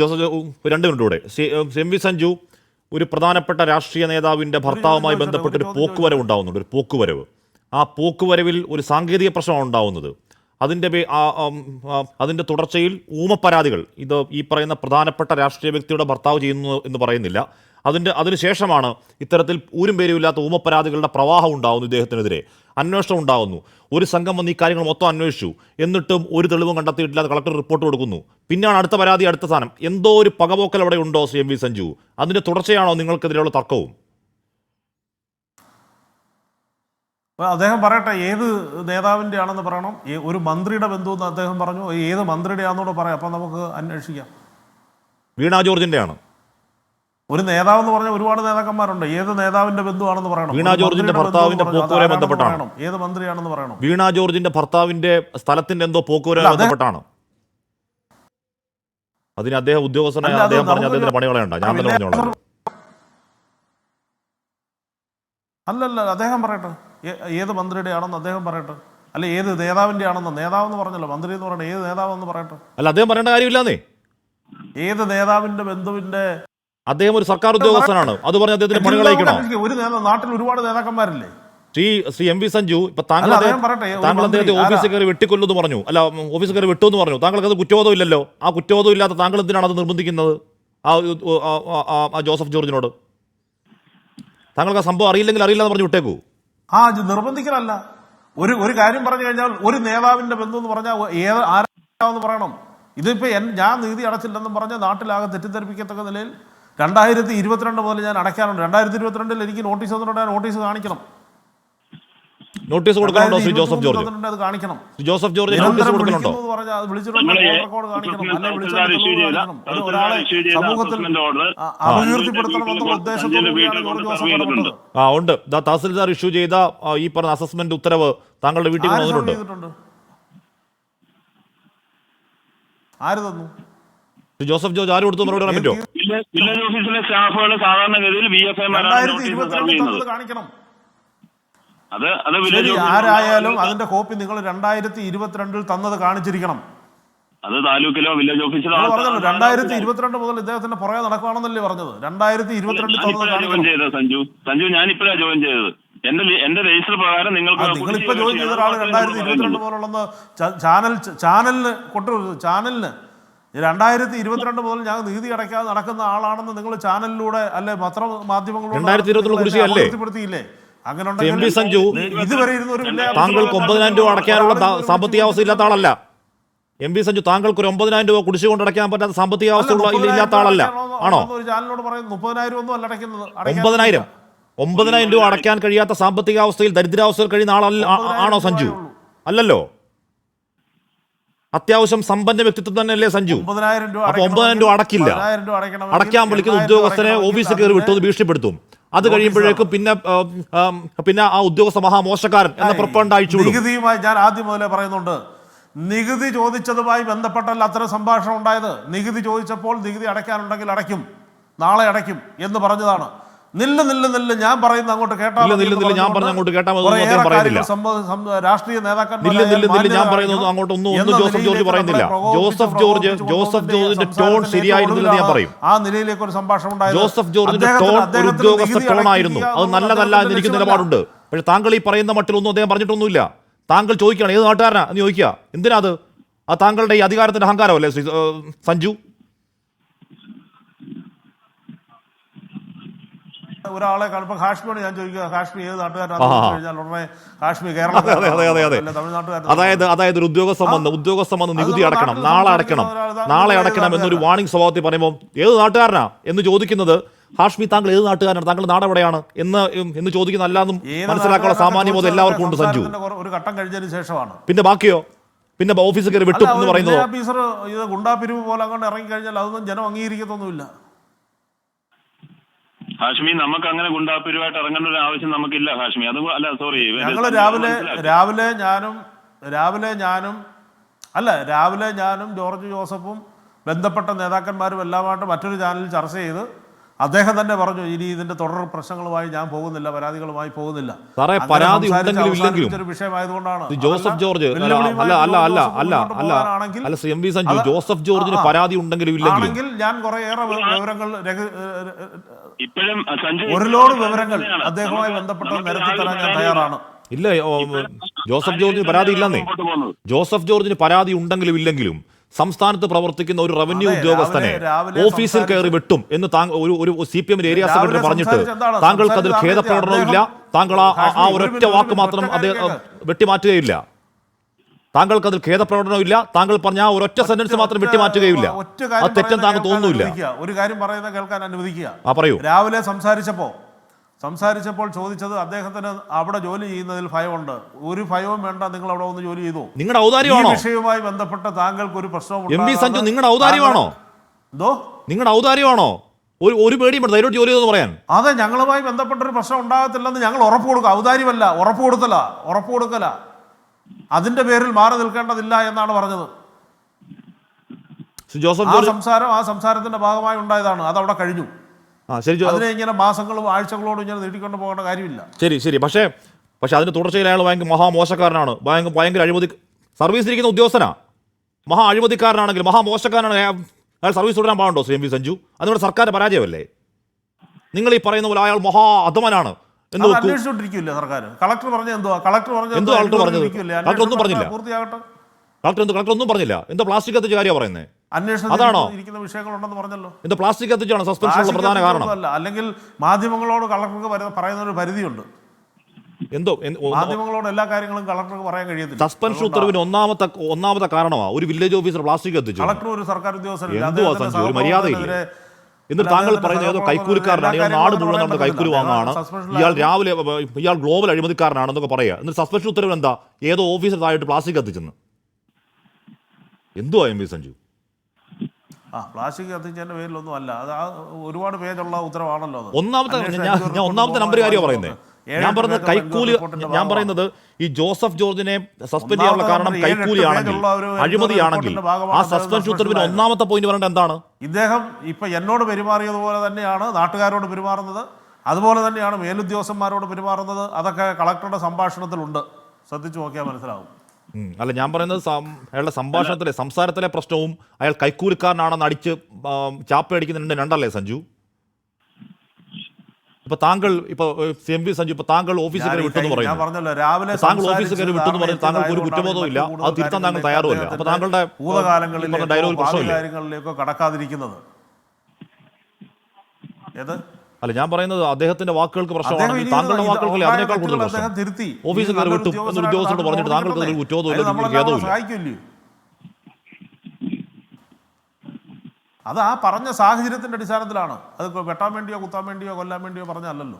Joseph രണ്ട് minute കൂടെ. M V Sanju ഒരു പ്രധാനപ്പെട്ട രാഷ്ട്രീയ നേതാവിന്റെ ഭർത്താവുമായി ബന്ധപ്പെട്ട് ഒരു പോക്കുവരവ് ഉണ്ടാവുന്നുണ്ട് ഒരു പോക്കുവരവ് ആ പോക്കുവരവിൽ ഒരു സാങ്കേതിക പ്രശ്നമാണ് ഉണ്ടാവുന്നത്. അതിന്റെ അതിന്റെ തുടർച്ചയിൽ ഊമപ്പരാതികൾ. ഇത് ഈ പറയുന്ന പ്രധാനപ്പെട്ട രാഷ്ട്രീയ വ്യക്തിയുടെ ഭർത്താവ് ചെയ്യുന്നു എന്ന് പറയുന്നില്ല. അതിന്റെ അതിനുശേഷമാണ് ഇത്തരത്തിൽ ഊരും പേരും ഇല്ലാത്ത ഊമപ്പരാതികളുടെ പ്രവാഹം ഉണ്ടാകുന്നു ഇദ്ദേഹത്തിനെതിരെ. അന്വേഷണം ഉണ്ടാകുന്നു ഒരു സംഘം വന്ന് ഈ കാര്യങ്ങൾ മൊത്തം അന്വേഷിച്ചു. എന്നിട്ടും ഒരു തെളിവും കണ്ടെത്തിയിട്ടില്ല അത് കളക്ടർ റിപ്പോർട്ട് കൊടുക്കുന്നു. പിന്നെയാണ് അടുത്ത പരാതി അടുത്ത സാധനം. എന്തോ ഒരു പകപോക്കൽ അവിടെ ഉണ്ടോ സി എം വി സഞ്ജു? അതിന്റെ തുടർച്ചയാണോ നിങ്ങൾക്കെതിരെയുള്ള തർക്കവും? അപ്പൊ അദ്ദേഹം പറയട്ടെ ഏത് നേതാവിന്റെ ആണെന്ന് പറയണം. ഈ ഒരു മന്ത്രിയുടെ ബന്ധു എന്ന് അദ്ദേഹം പറഞ്ഞു. ഏത് മന്ത്രിയുടെ ആണെന്നൂടെ പറയാം. അപ്പം നമുക്ക് അന്വേഷിക്കാം. വീണ ജോർജിന്റെയാണ് ഒരു നേതാവ് എന്ന് പറഞ്ഞാൽ ഒരുപാട് നേതാക്കന്മാരുണ്ട്. ഏത് നേതാവിന്റെ ബന്ധുവാണെന്ന് പറയണം. വീണാ ജോർജിന്റെ ഭർത്താവിന്റെ അതാരാണെന്ന് ബന്ധപ്പെട്ടാണ്. ഏത് മന്ത്രിയാണെന്ന് പറയണം. വീണാ ജോർജിന്റെ ഭർത്താവിന്റെ സ്ഥലത്തിന്റെ എന്തോ പോക്കുവരെ ബന്ധപ്പെട്ടാണ്. അതിന് അദ്ദേഹം ഉദ്യോഗസ്ഥനായ അദ്ദേഹം പറഞ്ഞ നമുക്ക് പണികളെ പണികളേണ്ട ഞാൻ തന്നെ പറഞ്ഞോളാം. അല്ലല്ല അദ്ദേഹം പറയട്ടെ. ഏത് മന്ത്രിയുടെ ആണെന്ന് അദ്ദേഹം പറയട്ടെ. അല്ല ഏത് നേതാവിന്റെ ആണെന്ന് നേതാവെന്ന് പറഞ്ഞല്ലോ. മന്ത്രി എന്ന് പറയട്ടെ ഏത് നേതാവെന്ന് പറയട്ടെ. അല്ല അദ്ദേഹം പറയേണ്ട കാര്യമില്ലാന്നേ. ഏത് നേതാവിന്റെ ബന്ധുവിന്റെ അദ്ദേഹം ഒരു സർക്കാർ ഉദ്യോഗസ്ഥനാണ്. അത് പറഞ്ഞ് അദ്ദേഹത്തിന്റെ പണികളയക്കണോ ഒരു നേതാവ് നാട്ടിൽ ഒരുപാട് നേതാക്കന്മാരില്ലേ? ശ്രീ ശ്രീ എം വി സഞ്ജു ഇപ്പൊ താങ്കൾ താങ്കൾ അദ്ദേഹത്തെ ഓഫീസിൽ? കയറി വെട്ടിക്കൊല്ലു എന്ന് പറഞ്ഞു. അല്ല ഓഫീസ് ഓഫീസിൽ കയറി വെട്ടു എന്ന് പറഞ്ഞു. താങ്കൾക്ക് അത് കുറ്റബോധം ഇല്ലല്ലോ. ആ കുറ്റബോധം ഇല്ലാത്ത താങ്കൾ എന്തിനാണ് അത് നിർബന്ധിക്കുന്നത്? ആ ജോസഫ് ജോർജിനോട്. താങ്കൾക്ക് ആ സംഭവം അറിയില്ലെങ്കിൽ അറിയില്ല എന്ന് പറഞ്ഞു വിട്ടേക്കൂ. ആ നിർബന്ധിക്കലല്ല. ഒരു ഒരു കാര്യം പറഞ്ഞു കഴിഞ്ഞാൽ ഒരു നേതാവിന്റെ ബന്ധം എന്ന് പറഞ്ഞാൽ ഏത് ആരാന്ന് പറയണം. ഇതിപ്പോ ഞാൻ നീതി അടച്ചില്ലെന്നും പറഞ്ഞ് നാട്ടിലാകെ തെറ്റിദ്ധരിപ്പിക്കത്തക്ക നിലയിൽ രണ്ടായിരത്തി ഇരുപത്തിരണ്ട് മുതൽ ഞാൻ അടയ്ക്കാറുണ്ട്. രണ്ടായിരത്തി ഇരുപത്തിരണ്ടിൽ എനിക്ക് നോട്ടീസ് തന്നിട്ടുണ്ട് നോട്ടീസ് കാണിക്കണം. നോട്ടീസ് കൊടുക്കണുണ്ടോ ശ്രീ ജോസഫ് ജോർജ്? അത് കാണിക്കണം. ശ്രീ ജോസഫ് ജോർജ് നോട്ടീസ് കൊടുക്കണുണ്ടോ? ആ ഉണ്ട്. ദാ തഹസിൽദാർ ഇഷ്യൂ ചെയ്ത ഈ പറഞ്ഞ അസസ്മെന്റ് ഉത്തരവ് താങ്കളുടെ വീട്ടിൽ വന്നിട്ടുണ്ട്. ആര് തന്നു? ജോസഫ് ജോർജ് ആര് കൊടുത്തു മറുപടി പറയാൻ പറ്റുമോ? വില്ലേജ് ഓഫീസിലെ സ്റ്റാഫുകൾ സാധാരണഗതിയിൽ വി എഫ് കാണിക്കണം. അത് അത് ശരി ആരായാലും അതിന്റെ കോപ്പി നിങ്ങൾ രണ്ടായിരത്തി ഇരുപത്തിരണ്ടിൽ തന്നത് കാണിച്ചിരിക്കണം. അത് താലൂക്കിലോ വില്ലേജ് ഓഫീസിലോ നിങ്ങൾ പറഞ്ഞല്ലോ രണ്ടായിരത്തി ഇരുപത്തിരണ്ട് മുതൽ ഇദ്ദേഹത്തിന്റെ പുറകെ നടക്കുകയാണെന്നല്ലേ പറഞ്ഞത്? രണ്ടായിരത്തി ഇരുപത്തിരണ്ടിൽ തന്നത് ഞാനിപ്പോഴാ ജോയിൻ കാണിക്കണം ചെയ്തത് സഞ്ജു. സഞ്ജു ഞാൻ ഇപ്പോഴാ ജോയിൻ ചെയ്തത്. എന്റെ ലി- എന്റെ രജിസ്റ്റർ പ്രകാരം ആ, നിങ്ങൾക്ക് നിങ്ങളിപ്പോ ജോയിൻ ചെയ്ത ഒരാൾ രണ്ടായിരത്തി ഇരുപത്തിരണ്ട് പോലുള്ളന്ന് ചാനൽ ചാനലിന് കൊണ്ടുവരുന്നത് ചാനലിന് രണ്ടായിരത്തി ഇരുപത്തിരണ്ട് മുതൽ ഞാൻ നീതി അടയ്ക്കാതെ നടക്കുന്ന ആളാണെന്ന് നിങ്ങൾ ചാനലിലൂടെ അല്ലെ പത്ര മാധ്യമങ്ങളിലൂടെ രണ്ടായിരത്തി ഇരുപത്തിരണ്ട് നിങ്ങൾ കുടിശ്ശിക അല്ലേ? അങ്ങനെ എം പി സഞ്ജു ഇതുവരെ ഇരുന്ന ഒരു വില്ലേജ് താങ്കൾക്ക് ഒമ്പതിനായിരം രൂപ അടയ്ക്കാനുള്ള സാമ്പത്തിക അവസ്ഥ ഇല്ലാത്ത ആളല്ല. എം പി സഞ്ജു താങ്കൾക്ക് ഒരു ഒമ്പതിനായിരം രൂപ കുടിശ്ശിക കൊണ്ട് അടയ്ക്കാൻ പറ്റാത്ത സാമ്പത്തിക അവസ്ഥ ഇല്ല- ഇല്ലാത്ത ആളല്ല. ആണോ? ഒമ്പതിനായിരം. ഒമ്പതിനായിരം രൂപ അടയ്ക്കാൻ കഴിയാത്ത സാമ്പത്തിക അവസ്ഥയിൽ ദരിദ്രാവസ്ഥയിൽ കഴിയുന്ന ആളല്ല ആണോ സഞ്ജു? അല്ലല്ലോ. അത്യാവശ്യം സമ്പന്ന വ്യക്തിത്വം തന്നെയല്ലേ സഞ്ജു? അപ്പൊ ഒമ്പതിനായിരം രൂപ അടക്കില്ല. അടയ്ക്കാൻ വിളിക്കുന്ന ഉദ്യോഗസ്ഥനെ ഓഫീസിൽ കയറി വിട്ടു ഭീഷണിപ്പെടുത്തും. അത് കഴിയുമ്പോഴേക്കും പിന്നെ പിന്നെ ആ ഉദ്യോഗസ്ഥ മഹാമോശക്കാരൻ എന്ന പ്രപ്പണ്ട് അയച്ചു നികുതിയുമായി ഞാൻ ആദ്യം മുതലേ പറയുന്നുണ്ട്. നികുതി ചോദിച്ചതുമായി ബന്ധപ്പെട്ടല്ല അത്ര സംഭാഷണം ഉണ്ടായത്. നികുതി ചോദിച്ചപ്പോൾ നികുതി അടയ്ക്കാനുണ്ടെങ്കിൽ അടയ്ക്കും. നാളെ അടയ്ക്കും എന്ന് പറഞ്ഞതാണ്. നില്ല് നില്ല നില്ല. ഞാൻ പറയുന്ന അങ്ങോട്ട് കേട്ടാ ഞാൻ പറഞ്ഞ അങ്ങോട്ട് കേട്ടാ രാഷ്ട്രീയ നില്ല നില്ല നില്ല. ഞാൻ പറയുന്നത് അങ്ങോട്ട് ഒന്നും ഒന്നും ജോസഫ് ജോർജ് പറയുന്നില്ല. ജോസഫ് ജോർജ് ജോസഫ് ജോർജിന്റെ ടോൺ ശരിയായിരുന്നില്ല ഞാൻ പറയും. ആ നിലയിലേക്ക് ഒരു സംഭാഷണം ജോസഫ് ജോർജിന്റെ ടോൺ ഒരു ഉദ്യോഗസ്ഥ ടോൺ ആയിരുന്നു അത് നല്ലതല്ല എന്ന് എനിക്ക് നിലപാടുണ്ട്. പക്ഷെ താങ്കൾ ഈ പറയുന്ന മട്ടിലൊന്നും അദ്ദേഹം പറഞ്ഞിട്ടൊന്നുമില്ല. താങ്കൾ ചോദിക്കുകയാണ് ഏത് നാട്ടുകാരനാ എന്ന് ചോദിക്കുക. എന്തിനാ അത്? ആ താങ്കളുടെ ഈ അധികാരത്തിന്റെ അഹങ്കാരമല്ലേ സഞ്ജു? ഒരാളെ കാണുമ്പോൾ കാശ്മീർ ഞാൻ ചോദിക്കുക കാശ്മീർ ഏത് കഴിഞ്ഞാൽ ഉടനെ കാശ്മീർ കേരളം അതെ അതെ അതെ അതെ അതായത് അതായത് ഒരു ഉദ്യോഗസ്ഥൻ വന്ന് ഉദ്യോഗസ്ഥൻ വന്ന് നികുതി അടക്കണം നാളെ അടക്കണം നാളെ അടക്കണം എന്നൊരു വാണിംഗ് സ്വഭാവത്തിൽ പറയുമ്പോൾ ഏത് നാട്ടുകാരനാ? എന്ന് ചോദിക്കുന്നത് ഹാഷ്മി താങ്കൾ ഏത് നാട്ടുകാരനാണ് താങ്കൾ നാടെവിടെയാണ്? എന്ന് എന്ന് ചോദിക്കുന്ന അല്ലാന്നും മനസ്സിലാക്കാനുള്ള സാമാന്യ ബോധം എല്ലാവർക്കും ഉണ്ട് സഞ്ജു. ഒരു ഘട്ടം കഴിഞ്ഞതിന് ശേഷമാണ്. പിന്നെ ബാക്കിയോ? പിന്നെ ഓഫീസ് കയറി വിട്ടു എന്ന് പറയുന്നത്? ഓഫീസർ ഇത് ഗുണ്ടാപിരിവ് പോലെ അങ്ങോട്ട് ഇറങ്ങി കഴിഞ്ഞാൽ അതൊന്നും ജനം അംഗീകരിക്കത്തൊന്നുമില്ല. ഹാഷ്മി നമുക്ക് അങ്ങനെ ഗുണ്ടാപ്പുരുമായിട്ട് ഇറങ്ങേണ്ട ഒരു ആവശ്യം നമുക്കില്ല ഹാഷ്മി. അത് അല്ല സോറി ഞങ്ങൾ രാവിലെ രാവിലെ ഞാനും രാവിലെ ഞാനും അല്ല രാവിലെ ഞാനും ജോർജ് ജോസഫും ബന്ധപ്പെട്ട നേതാക്കന്മാരും എല്ലാമായിട്ട് മറ്റൊരു ചാനലിൽ ചർച്ച ചെയ്ത് അദ്ദേഹം തന്നെ പറഞ്ഞു ഇനി ഇതിന്റെ തുടർ പ്രശ്നങ്ങളുമായി ഞാൻ പോകുന്നില്ല പരാതികളുമായി പോകുന്നില്ല. സാറേ, പരാതി ഉണ്ടെങ്കിലും വിഷയമായതുകൊണ്ടാണ്. ജോസഫ് ജോർജ് അല്ല അല്ല അല്ല അല്ല അല്ല അല്ല എം വി സഞ്ജു ജോസഫ് ജോർജിന്. പരാതി ഉണ്ടെങ്കിലും ഇല്ലെങ്കിലും. ഞാൻ കുറെ ഏറെ വിവരങ്ങൾ ഇപ്പോഴും ഒരു ലോഡ് വിവരങ്ങൾ. അദ്ദേഹവുമായി ബന്ധപ്പെട്ട ബന്ധപ്പെട്ട് നിരത്തി തരാൻ ഞാൻ തയ്യാറാണ്. ഇല്ല ജോസഫ് ജോർജിന് പരാതി ഇല്ലെന്നേ? ജോസഫ് ജോർജിന് പരാതി ഉണ്ടെങ്കിലും ഇല്ലെങ്കിലും സംസ്ഥാനത്ത് പ്രവർത്തിക്കുന്ന ഒരു റവന്യൂ ഉദ്യോഗസ്ഥനെ ഓഫീസിൽ കയറി വെട്ടും എന്ന് ഒരു ഒരു സി പി എമ്മിന്റെ ഏരിയ സെക്രട്ടറി പറഞ്ഞിട്ട് താങ്കൾക്ക് അതിൽ ഖേദപ്രകടനമില്ല താങ്കൾ ആ- ആ ഒരു ഒരൊറ്റ വാക്ക് മാത്രം അദ്ദേഹം വെട്ടിമാറ്റുകയില്ല. താങ്കൾക്ക് അതിൽ ഖേദപ്രകടനമില്ല താങ്കൾ പറഞ്ഞ ആ ഒരൊറ്റ സെന്റൻസ് മാത്രം വെട്ടിമാറ്റുകയില്ല. അത് തെറ്റെന്ന് താങ്കൾ തോന്നുന്നില്ല ഒരു കാര്യം പറയുന്നത് കേൾക്കാൻ അനുവദിക്കുക. ആ പറയൂ. രാവിലെ സംസാരിച്ചപ്പോൾ സംസാരിച്ചപ്പോൾ ചോദിച്ചത് അദ്ദേഹത്തിന് അവിടെ ജോലി ചെയ്യുന്നതിൽ ഭയമുണ്ട്. ഒരു ഭയവും വേണ്ട നിങ്ങൾ അവിടെ വന്ന് ജോലി ചെയ്തു. നിങ്ങളുടെ ഔദാര്യമാണോ? വിഷയവുമായി ബന്ധപ്പെട്ട താങ്കൾക്ക് ഒരു പ്രശ്നവും എം വി സഞ്ജു നിങ്ങളുടെ ഔദാര്യമാണോ? എന്തോ? നിങ്ങളുടെ ഔദാര്യമാണോ? ഒരു ഒരു പേടിയും വേണ്ട ധൈര്യമായിട്ട് ജോലി ചെയ്തെന്ന് പറയാൻ. അതെ ഞങ്ങളുമായി ബന്ധപ്പെട്ട ഒരു പ്രശ്നം ഉണ്ടാകത്തില്ലെന്ന് ഞങ്ങൾ ഉറപ്പ് കൊടുക്കുക ഔദാര്യമല്ല ഉറപ്പ് കൊടുക്കല ഉറപ്പ് കൊടുക്കല. അതിന്റെ പേരിൽ മാറി നിൽക്കേണ്ടതില്ല എന്നാണ് പറഞ്ഞത്. ജോസഫ് ആ സംസാരം ആ സംസാരത്തിന്റെ ഭാഗമായി ഉണ്ടായതാണ്. അത് അവിടെ കഴിഞ്ഞു. ശരി അതിനെ ഇങ്ങനെ മാസങ്ങളും ആഴ്ചകളോടും ഇങ്ങനെ നീട്ടിക്കൊണ്ട് പോകേണ്ട കാര്യമില്ല. ശരി ശരി. പക്ഷേ പക്ഷേ അതിന് തുടർച്ചയിൽ അയാൾ ഭയങ്കര മഹാമോശക്കാരനാണ്. ഭയങ്കര ഭയങ്കര അഴിമതി സർവീസിലിരിക്കുന്ന ഉദ്യോഗസ്ഥനാ. മഹാ അഴിമതിക്കാരനാണെങ്കിൽ മഹാമോശക്കാരനാണ് അയാൾ സർവീസ് തുടരാൻ പാടുണ്ടോ ശ്രീ എം വി സഞ്ജു? അതിനോട് സർക്കാർ പരാജയമല്ലേ? നിങ്ങൾ ഈ പറയുന്ന പോലെ അയാൾ മഹാ അധമനാണ് അന്വേഷിച്ചോണ്ടിരിക്കില്ലേ സർക്കാർ കളക്ടർ പറഞ്ഞ എന്തുവാ? കളക്ടർ കളക്ടർ പറഞ്ഞത്? കളക്ടർ ഒന്നും പറഞ്ഞില്ല. കളക്ടർ എന്ത് കളക്ടർ ഒന്നും പറഞ്ഞില്ല. എന്തോ പ്ലാസ്റ്റിക് കത്തിച്ച കാര്യമാണ് പറയുന്നത് അതാണോ? ഇരിക്കുന്ന വിഷയങ്ങളുണ്ടെന്ന് പറഞ്ഞല്ലോ. എന്തോ പ്ലാസ്റ്റിക് കത്തിച്ചാണ് സസ്പെൻഷനുള്ള പ്രധാന കാരണം. അല്ല അല്ലെങ്കിൽ മാധ്യമങ്ങളോട് കളക്ടർക്ക് പറയുന്ന ഒരു പരിധിയുണ്ട്. എന്തോ മാധ്യമങ്ങളോട് എല്ലാ കാര്യങ്ങളും കളക്ടർക്ക് പറയാൻ കഴിയത്തില്ല. സസ്പെൻഷൻ ഉത്തരവിന് ഒന്നാമത്തെ ഒന്നാമത്തെ കാരണമാ. ഒരു വില്ലേജ് ഓഫീസർ പ്ലാസ്റ്റിക് കത്തിച്ചു കളക്ടർ ഒരു സർക്കാർ സഞ്ജു? ഒരു മര്യാദയില്ല? എന്നിട്ട് താങ്കൾ പറയുന്ന പറയുന്നത് ഏതോ കൈക്കൂലിക്കാരനാണ് ഇയാൾ നാട് മുഴുവൻ നമ്മുടെ കൈക്കൂലി. വാങ്ങാണ്. ഇയാൾ രാവിലെ ഇയാൾ ഗ്ലോബൽ അഴിമതിക്കാരനാണെന്നൊക്കെ പറയാ. എന്നിട്ട് സസ്പെൻഷൻ ഉത്തരവ് എന്താ ഏതോ ഓഫീസർ താഴെ പ്ലാസ്റ്റിക് കത്തിച്ചെന്ന്. എന്തുവാ എം വി സഞ്ജു? ആ പ്ലാസ്റ്റിക് കത്തിച്ചതിന്റെ പേരിലൊന്നും അല്ല. അത് ആ ഒരുപാട് പേരുള്ള ഉത്തരവാണല്ലോ അത്. ഒന്നാമത്തെ ഞാൻ ഞാൻ ഒന്നാമത്തെ നമ്പർ കാര്യം പറയുന്നത് ഞാൻ പറഞ്ഞത് കൈക്കൂലി ഞാൻ പറയുന്നത് ഈ ജോസഫ് ജോർജിനെ സസ്പെൻഡ് ചെയ്യാനുള്ള കാരണം കൈക്കൂലിയാണെങ്കിൽ അഴിമതിയാണെങ്കിൽ ആ സസ്പെൻഷൻ ഉത്തരവിന് ഒന്നാമത്തെ പോയിന്റ് പറയേണ്ടത് എന്താണ്? ഇദ്ദേഹം ഇപ്പൊ എന്നോട് പെരുമാറിയതുപോലെ തന്നെയാണ് നാട്ടുകാരോട് പെരുമാറുന്നത്. അതുപോലെ തന്നെയാണ് മേലുദ്യോഗസ്ഥന്മാരോട് പെരുമാറുന്നത്. അതൊക്കെ കളക്ടറുടെ സംഭാഷണത്തിലുണ്ട്. ശ്രദ്ധിച്ചു നോക്കിയാൽ മനസ്സിലാവും. അല്ല ഞാൻ പറയുന്നത് അയാളുടെ സംഭാഷണത്തിലെ സംസാരത്തിലെ പ്രശ്നവും അയാൾ കൈക്കൂലിക്കാരനാണെന്ന് അടിച്ച് ചാപ്പയടിക്കുന്നുണ്ട് രണ്ടല്ലേ സഞ്ജു? ഇപ്പൊ താങ്കൾ ഇപ്പൊ സി എം പി സഞ്ജു ഇപ്പൊ താങ്കൾ ഓഫീസിൽ കയറി വിട്ടെന്ന് പറയുന്നു. രാവിലെ താങ്കൾ ഓഫീസിൽ കയറി വിട്ടെന്ന് പറയും താങ്കൾക്ക് ഒരു കുറ്റബോധവും ഇല്ല. അത് തിരുത്താൻ താങ്കൾ തയ്യാറുമില്ല. അപ്പൊ താങ്കളുടെ ഭൂതകാലങ്ങളിലെ ഡയലോഗ് പ്രശ്നമില്ല. കാര്യങ്ങളിലേക്കോ കടക്കാതിരിക്കുന്നത്. ഏത്? അല്ല ഞാൻ പറയുന്നത് അദ്ദേഹത്തിന്റെ വാക്കുകൾക്ക് പ്രശ്നമാണ്. പ്രശ്നമാണെങ്കിൽ താങ്കളുടെ വാക്കുകൾക്ക് അതിനേക്കാൾ കൂടുതൽ പ്രശ്നം. ഓഫീസിൽ കയറി വിട്ടു. എന്നൊരു ഉദ്യോഗസ്ഥരോട് പറഞ്ഞിട്ട് താങ്കൾക്ക് ഒരു നമ്മളെല്ലാം ഖേദവും അത് ആ പറഞ്ഞ സാഹചര്യത്തിന്റെ അടിസ്ഥാനത്തിലാണ്. അത് വെട്ടാൻ വേണ്ടിയോ കുത്താൻ വേണ്ടിയോ കൊല്ലാൻ വേണ്ടിയോ പറഞ്ഞല്ലല്ലോ